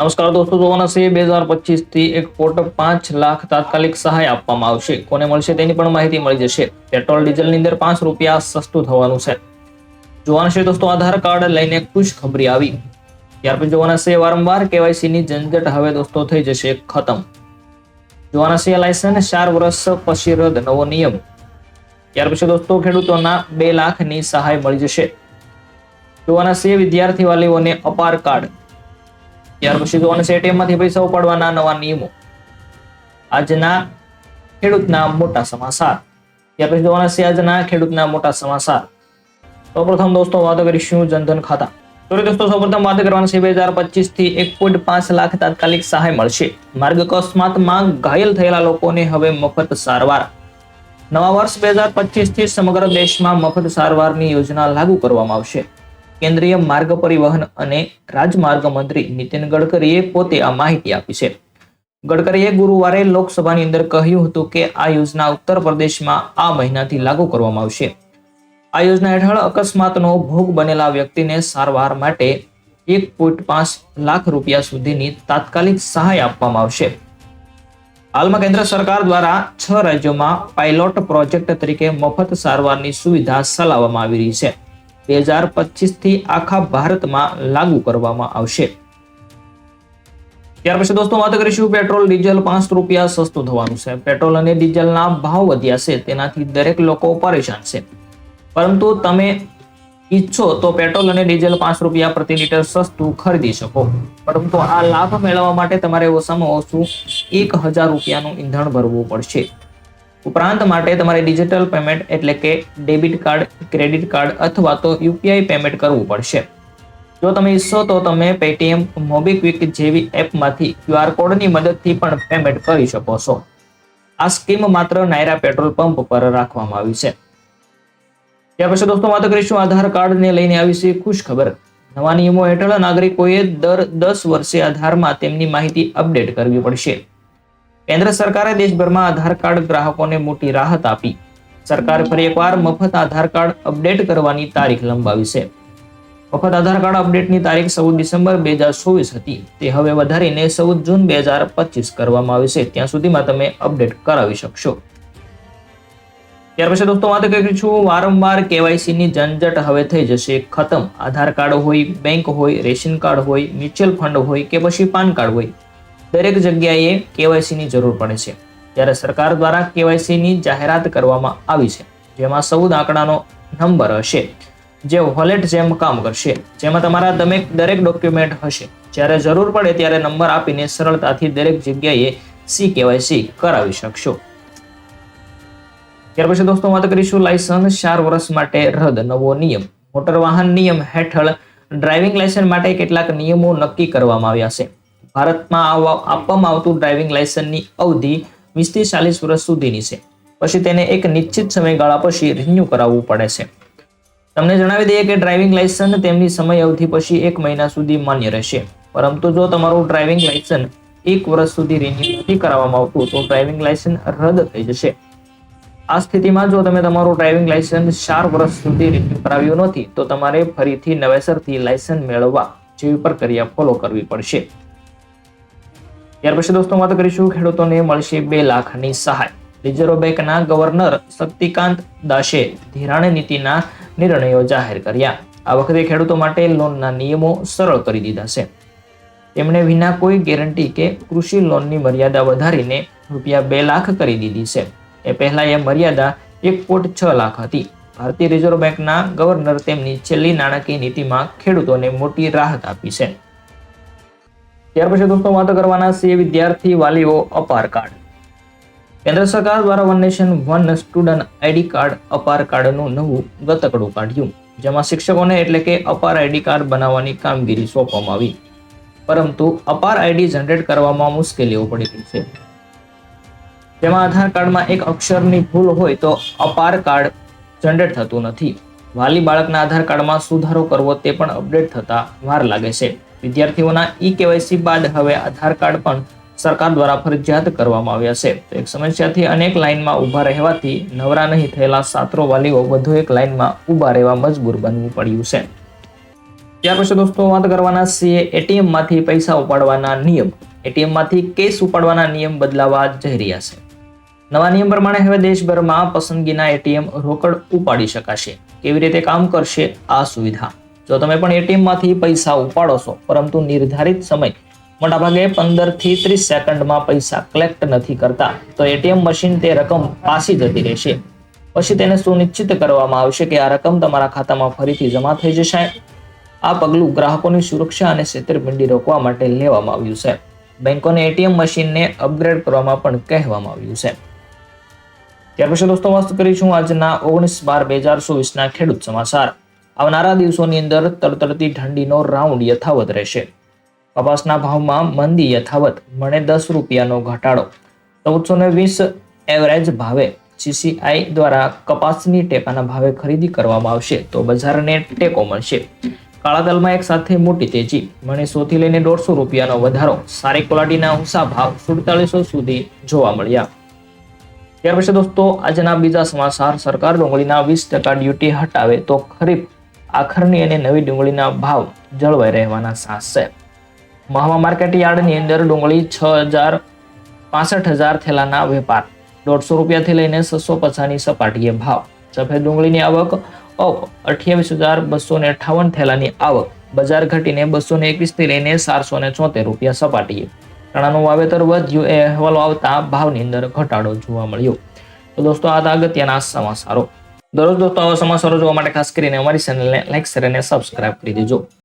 નમસ્કાર દોસ્તો જોવાના બે હજાર પચીસથી એક કોટ પાંચ લાખ તાત્કાલિક સહાય આપવામાં આવશે. કોને મળશે તેની પણ માહિતી મળી જશે. પેટ્રોલ ડીઝલની અંદર પાંચ રૂપિયા સસ્તું થવાનું છે. જોવાના છે દોસ્તો, આધાર કાર્ડ લઈને ખુશ ખબરી આવી. ત્યાર પછી જોવાના છે વારંવાર કેવાયસી ની ઝંઝટ હવે દોસ્તો થઈ જશે ખતમ. જોવાના છે લાયસન્સ ચાર વર્ષ પછી રદ, નવો નિયમ. ત્યાર પછી દોસ્તો, ખેડૂતોના બે લાખની સહાય મળી જશે. જોવાના છે વિદ્યાર્થી વાલીઓને અપાર કાર્ડ. ત્યાર પછી જોવાના છે એટીએમમાંથી પૈસા ઉપાડવાના નવા નિયમો. આજના ખેડૂતના મોટા સમાચાર. ત્યાર પછી જોવાના છે આજના ખેડૂતના મોટા સમાચાર. સૌપ્રથમ દોસ્તો વાત કરીશું જનધન ખાતા. તો દોસ્તો સૌપ્રથમ વાત કરવાની છે બે હજાર પચીસથી એક પોઈન્ટ પાંચ લાખ તાત્કાલિક સહાય મળશે. માર્ગ અકસ્માતમાં ઘાયલ થયેલા લોકોને હવે મફત સારવાર. નવા વર્ષ બે હજાર પચીસથી સમગ્ર દેશમાં મફત સારવારની યોજના લાગુ કરવામાં આવશે. કેન્દ્રીય માર્ગ પરિવહન અને રાજમાર્ગ મંત્રી નીતિન ગડકરીએ પોતે આ માહિતી આપી છે. ગડકરીએ ગુરુવારે લોકસભાની અંદર કહ્યું હતું કે આ યોજના ઉત્તર પ્રદેશમાં આ મહિનાથી લાગુ કરવામાં આવશે. આ યોજના હેઠળ અકસ્માતનો ભોગ બનેલા વ્યક્તિને સારવાર માટે એક પોઈન્ટ પાંચ લાખ રૂપિયા સુધીની તાત્કાલિક સહાય આપવામાં આવશે. હાલમાં કેન્દ્ર સરકાર દ્વારા છ રાજ્યોમાં પાયલોટ પ્રોજેક્ટ તરીકે મફત સારવારની સુવિધા ચલાવવામાં આવી રહી છે. બે હજાર પચીસથી આખા ભારતમાં લાગુ કરવામાં આવશે. ત્યાર પછી દોસ્તો વાત કરીશું પેટ્રોલ, ડીઝલ, પાંચ રૂપિયા સસ્તું થવાનું છે. પેટ્રોલ અને ડીઝલના ભાવ વધ્યા છે, તેનાથી દરેક લોકો પરેશાન છે. પરંતુ તમે ઈચ્છો તો પેટ્રોલ અને ડીઝલ પાંચ રૂપિયા પ્રતિ લીટર સસ્તું ખરીદી શકો. પરંતુ આ લાભ મેળવવા માટે તમારે ઓછામાં ઓછું એક હજાર રૂપિયાનું ઈંધણ ભરવું પડશે. ઉપરાંત માટે તમારે ડિજિટલ પેમેન્ટ એટલે કે ડેબિટ કાર્ડ, ક્રેડિટ કાર્ડ અથવા તો યુપીઆઈ પેમેન્ટ કરવું પડશે. જો તમે ઈચ્છો તો તમે પેટીએમ, મોબીક્વિક જેવી એપમાંથી ક્યુઆર કોડની મદદથી પણ પેમેન્ટ કરી શકો છો. આ સ્કીમ માત્ર નાયરા પેટ્રોલ પંપ પર રાખવામાં આવી છે. ત્યાર પછી દોસ્તો વાત કરીશું આધાર કાર્ડને લઈને આવી છે ખુશ ખબર નવા નિયમો હેઠળ નાગરિકોએ દર દસ વર્ષે આધારમાં તેમની માહિતી અપડેટ કરવી પડશે. કેન્દ્ર સરકારે દેશભરમાં આધાર કાર્ડ ગ્રાહકોને મોટી રાહત આપી. સરકારે ફરી એકવાર મફત આધાર કાર્ડ અપડેટ કરવાની તારીખ લંબાવી છે. મફત આધાર કાર્ડ અપડેટની તારીખ ચૌદ ડિસેમ્બર બે હજાર ચોવીસ હતી. તે હવે વધારીને ચૌદ જૂન બે હજાર પચીસ કરવામાં આવી છે. ત્યાં સુધીમાં તમે અપડેટ કરાવી શકશો. ત્યાર પછી દોસ્તો વાત કરી છું, વારંવાર કેવાયસી ની ઝંઝટ હવે થઈ જશે. ખતમ. આધાર કાર્ડ હોય, બેંક હોય, રેશન કાર્ડ હોય, મ્યુચ્યુઅલ ફંડ હોય કે પછી પાન કાર્ડ હોય. દરેક જગ્યાએ કેવાયસીની જરૂર પડે છે. ત્યારે સરકાર દ્વારા કેવાયસીની જાહેરાત કરવામાં આવી છે, જેમાં સૌદ આંકડાનો નંબર હશે, જે વોલેટ જેમ કામ કરશે, જેમાં તમારા દરેક દરેક ડોક્યુમેન્ટ હશે. જ્યારે જરૂર પડે ત્યારે નંબર આપીને સરળતાથી દરેક જગ્યાએ સી કેવાયસી કરાવી શકશો. ત્યાર પછી દોસ્તો વાત કરીશું લાયસન્સ ચાર વર્ષ માટે રદ, નવો નિયમ. મોટર વાહન નિયમ હેઠળ ડ્રાઇવિંગ લાયસન્સ માટે કેટલાક નિયમો નક્કી કરવામાં આવ્યા છે. ભારતમાં આવવા- આપવામાં આવતું ડ્રાઇવિંગ લાયસન્સની અવધિ વીસથી ચાલીસ વર્ષ સુધીની છે. પછી તેને એક નિશ્ચિત સમયગાળા પછી રિન્યુ કરાવવું પડે છે. તમને જણાવી દઈએ કે ડ્રાઇવિંગ લાયસન્સ તેમની સમય અવધિ પછી એક મહિના સુધી માન્ય રહેશે. પરંતુ જો તમારું ડ્રાઇવિંગ લાયસન્સ એક વર્ષ સુધી રિન્યુ નથી કરાવવામાં આવતું, તો ડ્રાઇવિંગ લાયસન્સ રદ થઈ જશે. આ સ્થિતિમાં જો તમે તમારું ડ્રાઇવિંગ લાયસન્સ ચાર વર્ષ સુધી રિન્યુ કરાવ્યું નથી, તો તમારે ફરીથી નવેસરથી લાયસન્સ મેળવવા જેવી પ્રક્રિયા ફોલો કરવી પડશે. ત્યાર પછી દોસ્તો, વાત કરીશું ખેડૂતોને મળશે બે લાખની સહાય. રિઝર્વ બેંકના ગવર્નર શક્તિકાંત દાસે ધિરાણ નીતિના નિર્ણયો જાહેર કર્યા. આ વખતે ખેડૂતો માટે લોનના નિયમો સરળ કરી દીધા છે. તેમણે વિના કોઈ ગેરંટી કે કૃષિ લોનની મર્યાદા વધારીને રૂપિયા બે લાખ કરી દીધી છે. એ પહેલા એ મર્યાદા એક પોઈન્ટ છ લાખ હતી. ભારતીય રિઝર્વ બેંકના ગવર્નર તેમની છેલ્લી નાણાકીય નીતિમાં ખેડૂતોને મોટી રાહત આપી છે. ત્યાર પછી દોસ્તો વાતો કરવાના છીએ વિદ્યાર્થી વાલીઓ અપાર કાર્ડ. કેન્દ્ર સરકાર દ્વારા one nation one student ID card APAAR કાર્ડનું નવું ગતકડું કાઢ્યું, જેમાં શિક્ષકોને એટલે કે અપાર આઈડી કાર્ડ બનાવવાની કામગીરી સોંપવામાં આવી. પરંતુ અપાર આઈડી જનરેટ કરવામાં મુશ્કેલીઓ પડી રહી છે. જેમાં આધાર કાર્ડમાં એક અક્ષરની ભૂલ હોય તો અપાર કાર્ડ જનરેટ થતું નથી. વાલી બાળકના આધાર કાર્ડમાં સુધારો કરવો તે પણ અપડેટ થતા વાર લાગે છે. વિદ્યાર્થીઓના ઈ કેવાયસી બાદ હવે આધાર કાર્ડ પણ સરકાર દ્વારા ફરજિયાત કરવામાં આવ્યા છે. તો એક સમસ્યાથી અનેક લાઇનમાં ઊભા રહેવાથી નવરા નહીં થયેલા સાત્રો વાલીઓ વધુ એક લાઇનમાં ઊભા રહેવા મજબૂર બનવું પડ્યું છે. ત્યાર પછી દોસ્તો, વાત કરવાના છીએ એટીએમમાંથી પૈસા ઉપાડવાના નિયમ. એટીએમમાંથી કેશ ઉપાડવાના નિયમ બદલાવા જઈ રહ્યા છે. નવા નિયમ પ્રમાણે હવે દેશભરમાં પસંદગીના એટીએમ રોકડ ઉપાડી શકાશે. કેવી રીતે કામ કરશે આ સુવિધા? જો તમે પણ એટીએમમાંથી પૈસા ઉપાડો છો, પરંતુ નિર્ધારિત સમય મોટાભાગે પંદરથી ત્રીસ સેકન્ડમાં પૈસા કલેક્ટ નથી કરતા, તો એટીએમ મશીન તે રકમ પાછી જતી રહેશે. પછી તેને સુનિશ્ચિત કરવામાં આવશે કે આ રકમ તમારા ખાતામાં ફરીથી જમા થઈ જશે. આ પગલું ગ્રાહકોની સુરક્ષા અને છેતરપિંડી રોકવા માટે લેવામાં આવ્યું છે. બેંકોને એટીએમ મશીનને અપગ્રેડ કરવામાં પણ કહેવામાં આવ્યું છે. ત્યાર પછી દોસ્તો, વાત કરીશું આજના ઓગણીસ બાર બે હજાર ચોવીસના ખેડૂત સમાચાર. આવનારા દિવસોની અંદર તડતડતી ઠંડીનો રાઉન્ડ યથાવત રહેશે. કપાસના ભાવમાં મંદી યથાવત, મણે દસ રૂપિયાનો ઘટાડો. ચૌદસો ને વીસ એવરેજ ભાવે. સીસીઆઈ દ્વારા કપાસની ટેકાના ભાવે ખરીદી કરવામાં આવશે તો બજારને ટેકો મળશે. કાળા તલમાં એક સાથે મોટી તેજી. મણે સોથી લઈને દોઢસો રૂપિયાનો વધારો. સારી ક્વોલિટીના ઊંચા ભાવ સુડતાલીસો સુધી જોવા મળ્યા. ત્યાર પછી દોસ્તો, આજના બીજા સમાચાર. સરકાર ડુંગળીના વીસ ટકા ડ્યુટી હટાવે તો ખરીફ આખરની અને નવી ડુંગળીના ભાવ જળવાઈ રહેવાના છે મહવા માર્કેટ યાર્ડની અંદર ડુંગળી છ હજાર પાસઠ હજાર થેલાના વેપાર. દોઢસો રૂપિયાથી લઈને છસો પચાસની સપાટીએ ભાવ. સફેદ ડુંગળીની આવક અપ અઠ્યાવીસ હજાર બસો ને અઠાવન થેલાની આવક. બજાર ઘટીને બસો ને એકવીસથી લઈને ચારસો ને ચોતેર રૂપિયા સપાટીએ. ચણાનું વાવેતર વધ્યું એ અહેવાલો આવતા ભાવની અંદર ઘટાડો જોવા મળ્યો. તો દોસ્તો, આ હતા અગત્યના સમાચારો. દરરોજ દોસ્તો આવા સમાચારો જોવા માટે ખાસ કરીને અમારી ચેનલને લાઈક શેર અને સબસ્ક્રાઇબ કરી દેજો.